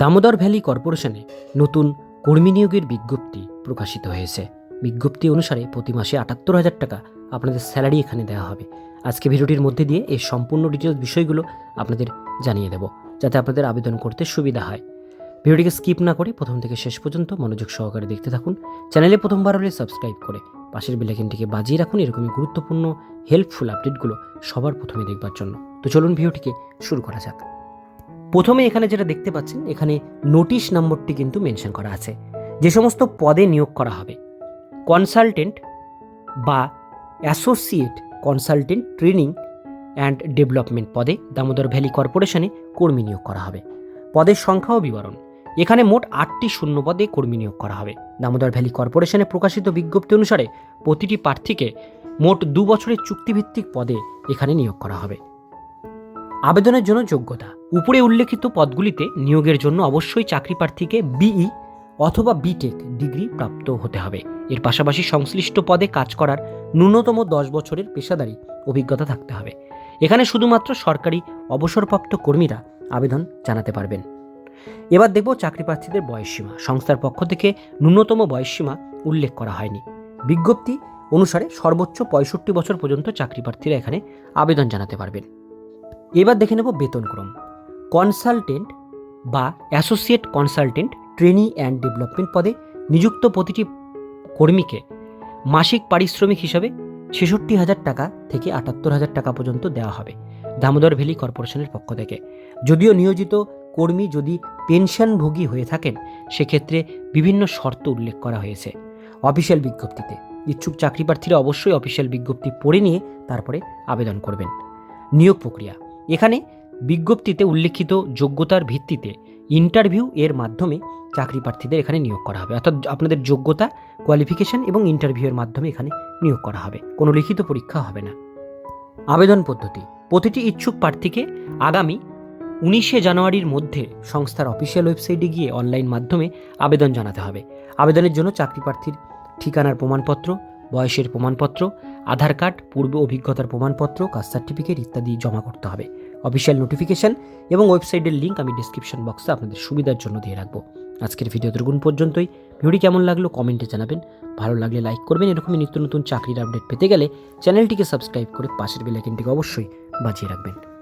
Damodar valley কর্পোরেশনে নতুন কর্মী নিয়োগের বিজ্ঞপ্তি প্রকাশিত হয়েছে। বিজ্ঞপ্তি অনুসারে প্রতি মাসে আটাত্তর হাজার টাকা আপনাদের স্যালারি এখানে দেওয়া হবে। আজকে ভিডিওটির মধ্যে দিয়ে এই সম্পূর্ণ ডিটেলস বিষয়গুলো আপনাদের জানিয়ে দেব, যাতে আপনাদের আবেদন করতে সুবিধা হয়। ভিডিওটিকে স্কিপ না করে প্রথম থেকে শেষ পর্যন্ত মনোযোগ সহকারে দেখতে থাকুন। চ্যানেলে প্রথমবার হলে সাবস্ক্রাইব করে পাশের বেলাইকিনটিকে বাজিয়ে রাখুন এরকমই গুরুত্বপূর্ণ হেল্পফুল আপডেটগুলো সবার প্রথমে দেখবার জন্য। তো চলুন ভিডিওটিকে শুরু করা যাক। প্রথমে এখানে যেটা দেখতে পাচ্ছেন, এখানে নোটিশ নম্বরটি কিন্তু মেনশন করা আছে। যে সমস্ত পদে নিয়োগ করা হবে কনসালটেন্ট বা associate consultant training and development পদে দামোদর ভ্যালি কর্পোরেশনে কর্মী নিয়োগ করা হবে। পদের সংখ্যা ও বিবরণ। এখানে মোট আটটি শূন্য পদে কর্মী নিয়োগ করা হবে। দামোদর ভ্যালি কর্পোরেশনে প্রকাশিত বিজ্ঞপ্তি অনুসারে প্রতিটি প্রার্থীকে মোট দু বছরের চুক্তিভিত্তিক পদে এখানে নিয়োগ করা হবে। আবেদনের জন্য যোগ্যতা। উপরে উল্লেখিত পদগুলিতে নিয়োগের জন্য অবশ্যই চাকরি প্রার্থীকে বিই অথবা বিটেক ডিগ্রি প্রাপ্ত হতে হবে। এর পাশাপাশি সংশ্লিষ্ট পদে কাজ করার ন্যূনতম দশ বছরের পেশাদারি অভিজ্ঞতা থাকতে হবে। এখানে শুধুমাত্র সরকারি অবসরপ্রাপ্ত কর্মীরা আবেদন জানাতে পারবেন। এবার দেখব চাকরি প্রার্থীদের বয়সসীমা। সংস্থার পক্ষ থেকে ন্যূনতম বয়সসীমা উল্লেখ করা হয়নি। বিজ্ঞপ্তি অনুসারে সর্বোচ্চ পঁয়ষট্টি বছর পর্যন্ত চাকরি প্রার্থীরা এখানে আবেদন জানাতে পারবেন। এবার দেখে নেব বেতনক্রম কনসালটেন্ট বা associate consultant trainee and development পদে নিযুক্ত প্রতিটি কর্মীকে মাসিক পারিশ্রমিক হিসাবে ছেষট্টি হাজার টাকা থেকে আটাত্তর হাজার টাকা পর্যন্ত দেওয়া হবে দামোদর ভ্যালি কর্পোরেশনের পক্ষ থেকে। যদিও নিয়োজিত কর্মী যদি পেনশনভোগী হয়ে থাকেন, সেক্ষেত্রে বিভিন্ন শর্ত উল্লেখ করা হয়েছে। অফিসিয়াল বিজ্ঞপ্তিতে। ইচ্ছুক চাকরি প্রার্থীরা অবশ্যই অফিসিয়াল বিজ্ঞপ্তি পড়ে নিয়ে তারপরে আবেদন করবেন। নিয়োগ প্রক্রিয়া। এখানে বিজ্ঞপ্তিতে উল্লেখিত যোগ্যতার ভিত্তিতে ইন্টারভিউ এর মাধ্যমে চাকরি প্রার্থীদের এখানে নিয়োগ করা হবে। অর্থাৎ আপনাদের যোগ্যতা কোয়ালিফিকেশন এবং ইন্টারভিউ এর মাধ্যমে এখানে নিয়োগ করা হবে। কোনো লিখিত পরীক্ষা হবে না। আবেদন পদ্ধতি। প্রতিটি ইচ্ছুক প্রার্থীকে আগামী উনিশে জানুয়ারির মধ্যে সংস্থার অফিসিয়াল ওয়েবসাইটে গিয়ে অনলাইন মাধ্যমে আবেদন জানাতে হবে। আবেদনের জন্য চাকরি প্রার্থীর ঠিকানার প্রমাণপত্র, বয়সের প্রমাণপত্র, আধার কার্ড, পূর্ব অভিজ্ঞতার প্রমাণপত্র, কাস্ট সার্টিফিকেট ইত্যাদি জমা করতে হবে। অফিসিয়াল নোটিফিকেশান এবং ওয়েবসাইটের লিঙ্ক আমি ডিসক্রিপশন বক্সে আপনাদের সুবিধার জন্য দিয়ে রাখব। আজকের ভিডিও দুর্গুণ পর্যন্তই। ভিডিওটি কেমন লাগল কমেন্টে জানাবেন। ভালো লাগলে লাইক করবেন। এরকমই নিত্য নতুন চাকরির আপডেট পেতে গেলে চ্যানেলটিকে সাবস্ক্রাইব করে পাশের বেলাইকনটিকে অবশ্যই বাজিয়ে রাখবেন।